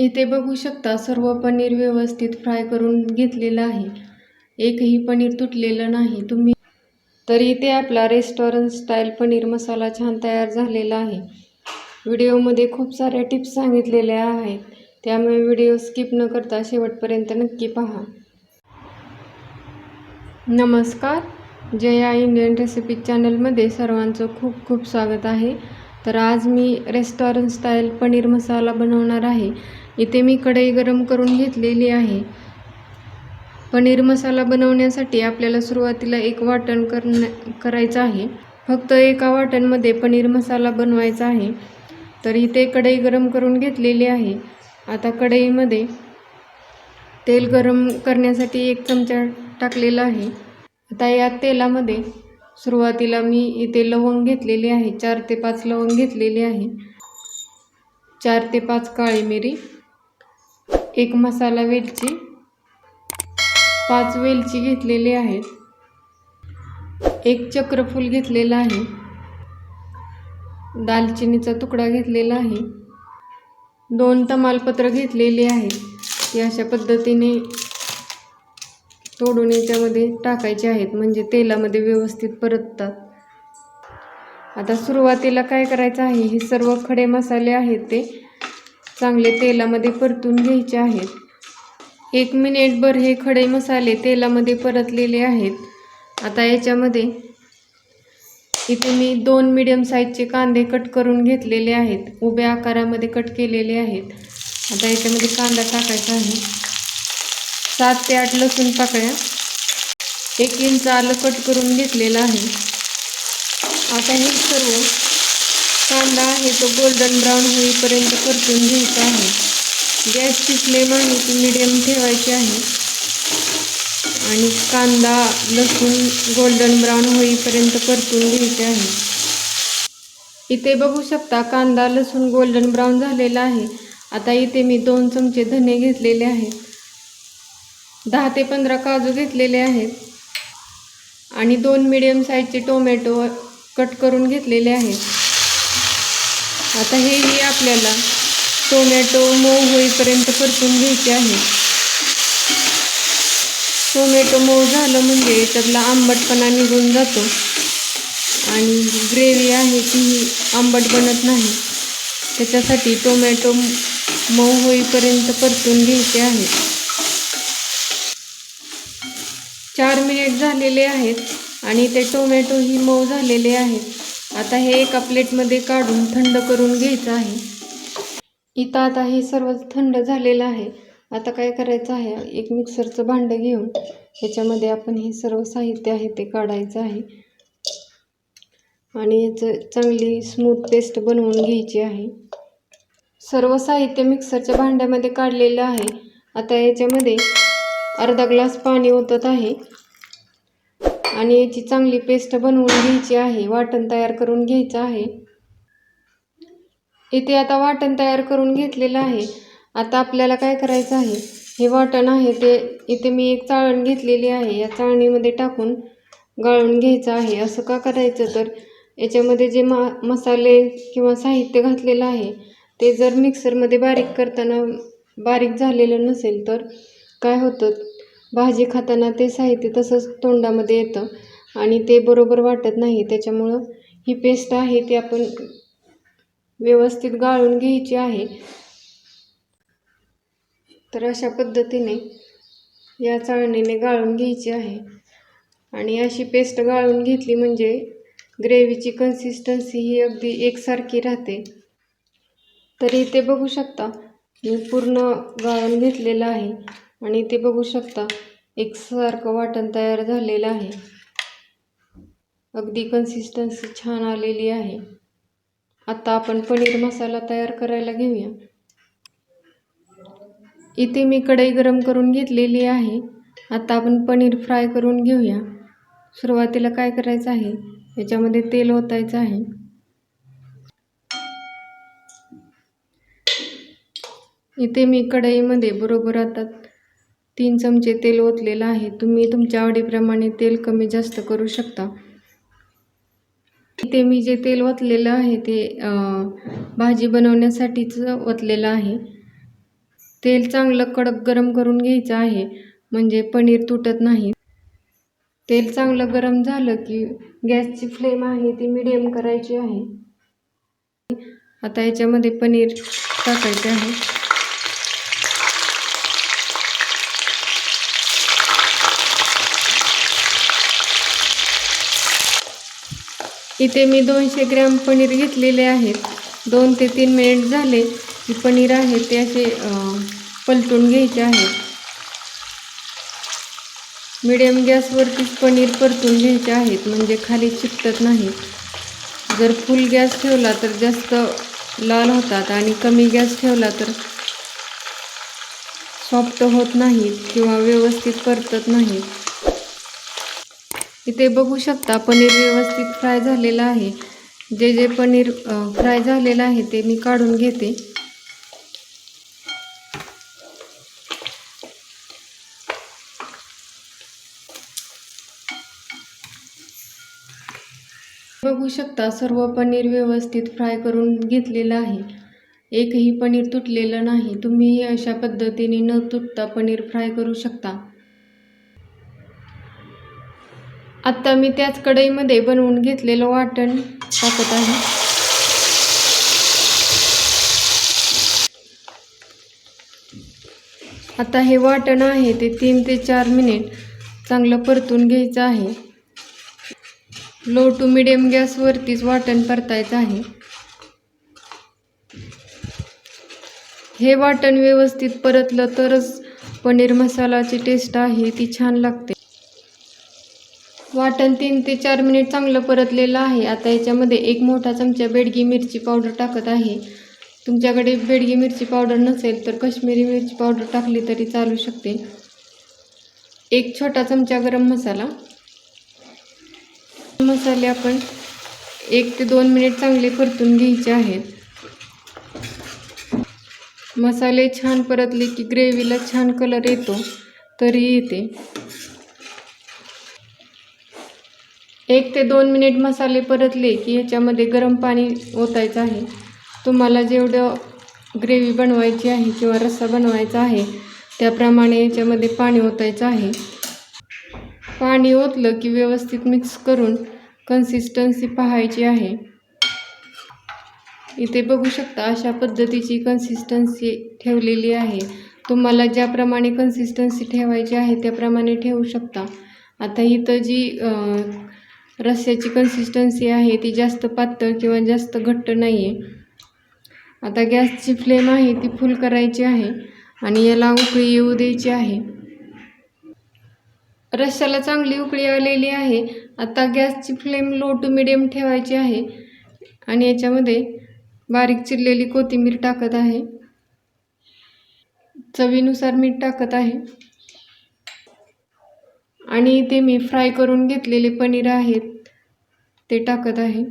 इथे बघू शकता सर्व पनीर व्यवस्थित फ्राय करून घेतलेलं आहे. एकही पनीर तुटलेलं नाही. तुम्ही तर इथे आपला रेस्टॉरंट स्टाईल पनीर मसाला छान तयार झालेला आहे. व्हिडिओमध्ये खूप साऱ्या टिप्स सांगितलेल्या आहेत. त्यामुळे व्हिडिओ स्किप न करता शेवटपर्यंत नक्की पहा. नमस्कार. जया इंडियन रेसिपी चॅनलमध्ये सर्वांचं खूप खूप स्वागत आहे. तर आज मी रेस्टॉरंट स्टाईल पनीर मसाला बनवणार आहे. इथे मी कढई गरम करून घेतलेली आहे. पनीर मसाला बनवण्यासाठी आपल्याला सुरुवातीला एक वाटण करणं करायचं आहे. फक्त एका वाटणमध्ये पनीर मसाला बनवायचा आहे. तर इथे कढई गरम करून घेतलेली आहे. आता कढईमध्ये तेल गरम करण्यासाठी एक चमचा टाकलेला आहे. आता या तेलामध्ये सुरुवातीला मी इथे लवंग घेतलेली आहे. चार ते पाच लवंग घेतलेली आहे. चार ते पाच काळी मिरी एक मसाला वेलची पाच वेलची घेतलेली आहेत एक चक्रफूल घेतलेला आहे. दालचिनीचा तुकडा घेतलेला आहे. दोन तमालपत्र घेतलेली आहे. ती अशा पद्धतीने तोडून याच्यामध्ये टाकायचे आहेत म्हणजे तेलामध्ये व्यवस्थित परततात. आता सुरुवातीला काय करायचं आहे हे सर्व खडे मसाले आहेत ते चांगले तेलामध्ये परतून घ्यायचे आहेत. एक मिनिटभर हे खडे मसाले तेलामध्ये परतलेले आहेत. आता याच्यामध्ये इथे मी दोन मिडियम साईजचे कांदे कट करून घेतलेले आहेत. उभ्या आकारामध्ये कट केलेले आहेत. आता याच्यामध्ये कांदा टाकायचा आहे. सात ते आठ लसूण पाकळ्या एक इंच आलं कट करून घेतलेलं आहे. आता हे सर्व कांदा आहे तो गोल्डन ब्राऊन होईपर्यंत परतून घ्यायचा आहे. गॅसची फ्लेम आहे ती मिडियम ठेवायची आहे. आणि कांदा लसूण गोल्डन ब्राऊन होईपर्यंत परतून घ्यायचे आहे. इथे बघू शकता कांदा लसूण गोल्डन ब्राऊन झालेला आहे. आता इथे मी दोन चमचे धने घेतलेले आहेत. दहा ते पंधरा काजू घेतलेले आहेत. आणि दोन मिडियम साईजचे टोमॅटो कट करून घेतलेले आहेत. आता हेही आपल्याला टोमॅटो मऊ होईपर्यंत परतून घ्यायचे आहे. टोमॅटो मऊ झालं म्हणजे त्यातला आंबटपणा निघून जातो. आणि ग्रेव्ही आहे ती आंबट बनत नाही. त्याच्यासाठी टोमॅटो मऊ होईपर्यंत परतून घ्यायचे आहे. चार मिनिट झालेले आहेत आणि ते टोमॅटोही मऊ झालेले आहेत. आता हे एका प्लेटमध्ये काढून थंड करून घ्यायचं आहे. इथं आता हे सर्व थंड झालेलं आहे. आता काय करायचं आहे? एक मिक्सरचं भांडं घेऊन ह्याच्यामध्ये आपण हे सर्व साहित्य आहे ते काढायचं आहे. आणि याचं चांगली स्मूथ पेस्ट बनवून घ्यायची आहे. सर्व साहित्य मिक्सरच्या भांड्यामध्ये काढलेलं आहे. आता याच्यामध्ये अर्धा ग्लास पाणी ओतत आहे. आणि याची चांगली पेस्ट बनवून घ्यायची आहे. वाटण तयार करून घ्यायचं आहे. इथे आता वाटण तयार करून घेतलेलं आहे. आता आपल्याला काय करायचं आहे? हे वाटण आहे ते इथे मी एक चाळण घेतलेली आहे. या चाळणीमध्ये टाकून गाळून घ्यायचं आहे. असं का करायचं? तर याच्यामध्ये जे मा मसाले किंवा साहित्य घातलेलं आहे ते जर मिक्सरमध्ये बारीक करताना बारीक झालेलं नसेल तर काय होतं? भाजी खाताना ते साहित्य तसंच तोंडामध्ये येतं आणि ते बरोबर वाटत नाही. त्याच्यामुळं ही पेस्ट आहे ती आपण व्यवस्थित गाळून घ्यायची आहे. तर अशा पद्धतीने या चाळणीने गाळून घ्यायची आहे. आणि अशी पेस्ट गाळून घेतली म्हणजे ग्रेव्हीची कन्सिस्टन्सी ही अगदी एकसारखी राहते. तरी ते बघू शकता. मी पूर्ण गाळून घेतलेलं आहे आणि ते बघू शकता. एकसारखं वाटण तयार झालेलं आहे. अगदी कन्सिस्टन्सी छान आलेली आहे. आता आपण पनीर मसाला तयार करायला घेऊया. इथे मी कढई गरम करून घेतलेली आहे. आता आपण पनीर फ्राय करून घेऊया. सुरुवातीला काय करायचं आहे? याच्यामध्ये तेल ओतायचं आहे. इथे मी कढईमध्ये बरोबर आता तीन चमचे तेल ओतलेलं आहे. तुम्ही तुमच्या आवडीप्रमाणे तेल कमी जास्त करू शकता. इथे मी जे तेल ओतलेलं आहे ते भाजी बनवण्यासाठीच ओतलेलं आहे. तेल चांगलं कडक गरम करून घ्यायचं आहे. म्हणजे पनीर तुटत नाही. तेल चांगलं गरम झालं की गॅसची फ्लेम आहे ती मिडियम करायची आहे. आता याच्यामध्ये पनीर टाकायचे आहे. इथे मी दोनशे ग्रॅम पनीर घेतलेले आहेत. दोन ते तीन मिनिट झाले की पनीर आहे ते असे पलटून घ्यायचे आहे. मिडियम गॅसवरतीच पनीर परतून घ्यायचे आहेत म्हणजे खाली चिकटत नाही. जर फुल गॅस ठेवला तर जास्त लाल होतात आणि कमी गॅस ठेवला तर सॉफ्ट होत नाहीत किंवा व्यवस्थित परतत नाही. इथे बघू शकता पनीर व्यवस्थित फ्राय झालेलं आहे. जे जे पनीर फ्राय झालेलं आहे ते मी काढून घेते. बघू शकता सर्व पनीर व्यवस्थित फ्राय करून घेतलेलं आहे. एकही पनीर तुटलेलं नाही. तुम्हीही अशा पद्धतीने न तुटता पनीर फ्राय करू शकता. आत्ता मी त्याच कढईमध्ये बनवून घेतलेलं वाटण टाकत आहे. आता हे वाटण आहे ते तीन ते चार मिनिट चांगलं परतून घ्यायचं आहे. लो टू मिडियम गॅसवरतीच वाटण परतायचं आहे. हे वाटण व्यवस्थित परतलं तरच पनीर मसालाची टेस्ट आहे ती छान लागते. वाटण तीन ते चार मिनिट चांगलं परतलेलं आहे. आता याच्यामध्ये एक मोठा चमचा बेडगी मिरची पावडर टाकत आहे. तुमच्याकडे बेडगी मिरची पावडर नसेल तर कश्मीरी मिरची पावडर टाकली तरी चालू शकते. एक छोटा चमचा गरम मसाला. मसाले आपण एक ते दोन मिनिट चांगले परतून घ्यायचे आहेत. मसाले छान परतले की ग्रेव्हीला छान कलर येतो तरी येते. एक ते दोन मिनिट मसाले परतले की ह्याच्यामध्ये गरम पाणी ओतायचं आहे. तुम्हाला जेवढं ग्रेव्ही बनवायची आहे किंवा रस्सा बनवायचा आहे त्याप्रमाणे याच्यामध्ये पाणी ओतायचं आहे. पाणी ओतलं की व्यवस्थित मिक्स करून कन्सिस्टन्सी पाहायची आहे. इथे बघू शकता अशा पद्धतीची कन्सिस्टन्सी ठेवलेली आहे. तुम्हाला ज्याप्रमाणे कन्सिस्टन्सी ठेवायची आहे त्याप्रमाणे ठेवू शकता. आता इथं जी रस्स्याची कन्सिस्टन्सी आहे ती जास्त पातळ किंवा जास्त घट्ट नाही आहे आता गॅसची फ्लेम आहे ती फुल करायची आहे आणि याला उकळी येऊ द्यायची आहे. रश्श्याला चांगली उकळी आलेली आहे. आता गॅसची फ्लेम लो टू मिडियम ठेवायची आहे आणि याच्यामध्ये बारीक चिरलेली कोथिंबीर टाकत आहे. चवीनुसार मीठ टाकत आहे. आणि इथे मी फ्राय करून घेतलेले पनीर आहेत ते टाकत आहे.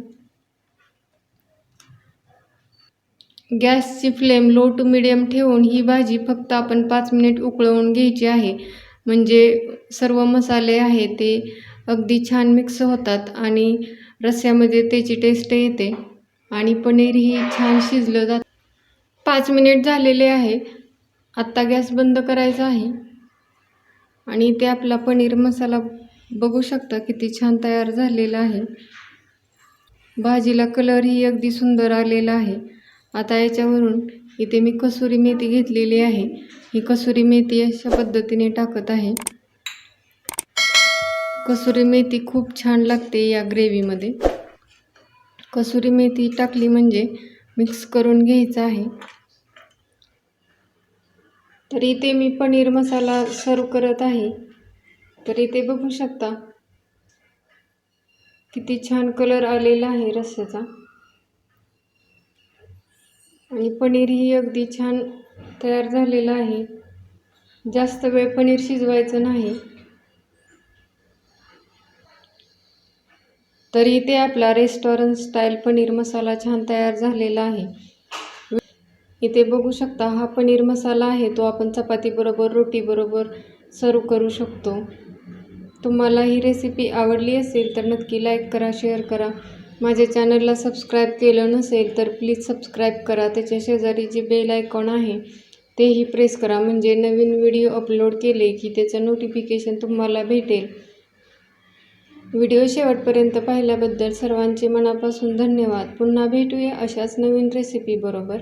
गॅसची फ्लेम लो टू मिडियम ठेवून ही भाजी फक्त आपण पाच मिनिट उकळवून घ्यायची आहे. म्हणजे सर्व मसाले आहे ते अगदी छान मिक्स होतात आणि रस्स्यामध्ये त्याची टेस्ट येते आणि पनीरही छान शिजलं जात. पाच मिनिट झालेले आहे. आत्ता गॅस बंद करायचा आहे. आणि ते आपला पनीर मसाला बघू शकता किती छान तयार झालेला आहे. भाजीला कलरही अगदी सुंदर आलेला आहे. आता याच्यावरून इथे मी कसुरी मेथी घेतलेली आहे. ही कसुरी मेथी अशा पद्धतीने टाकत आहे. कसुरी मेथी खूप छान लागते या ग्रेव्हीमध्ये कसुरी मेथी टाकली म्हणजे मिक्स करून घ्यायचं आहे. तर इथे मी पनीर मसाला सर्व करत आहे. तर इथे बघू शकता. किती छान कलर आलेला आहे रस्स्याचा आणि पनीरही अगदी छान तयार झालेला आहे. जास्त वेळ पनीर शिजवायचं नाही. तरी इथे आपला रेस्टॉरंट स्टाईल पनीर मसाला छान तयार झालेला आहे. इथे बघू शकता हा पनीर मसाला आहे तो आपण चपातीबरोबर रोटीबरोबर सर्व करू शकतो. तुम्हाला ही रेसिपी आवडली असेल तर नक्की लाईक करा शेअर करा. माझ्या चॅनलला सबस्क्राईब केलं नसेल तर प्लीज सबस्क्राईब करा. त्याच्या शेजारी जे बेल आयकॉन आहे तेही प्रेस करा. म्हणजे नवीन व्हिडिओ अपलोड केले की त्याचं नोटिफिकेशन तुम्हाला भेटेल. व्हिडिओ शेवटपर्यंत पाहिल्याबद्दल सर्वांचे मनापासून धन्यवाद. पुन्हा भेटूया अशाच नवीन रेसिपी बरोबर.